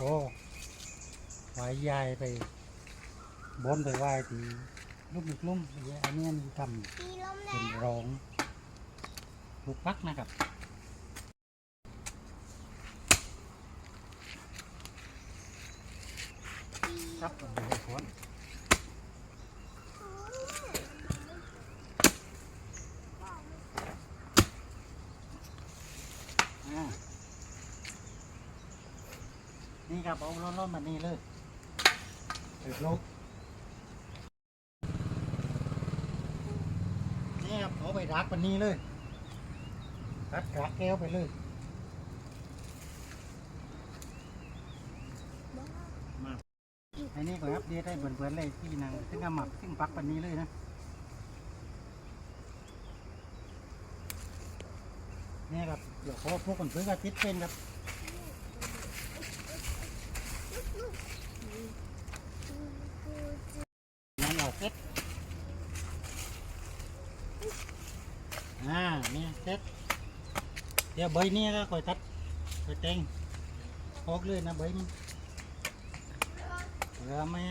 โอ้ไหวายายไปบนไปไหวายที่ลุ่มอีกลุ่มอันนี้มันทมีลมำแรเป็นงรองลูกพักนะครับ ครับผมไปให้คนอ่า นี่ครับเอาร้อนๆมานี่เลยเปิดลูกนี่ครับเอาไปรักมันนี้เลยรัดกากแก้วไปเลยมาอันนี้ก็อัปเดตให้เพื่อนๆเลยที่นังซึ่งก็หมักซึ่งปักปันนี้เลยนะนี่ครับเดี๋ยวขอพวกคนซื้อก็ติดเป็นครับ นั่น เอาเซ็ตอ่านี่เซ็ตเดี๋ยวใบนี้ก็คอยตัดคอยแต่งออกเลยนะใบนี้เรือไม่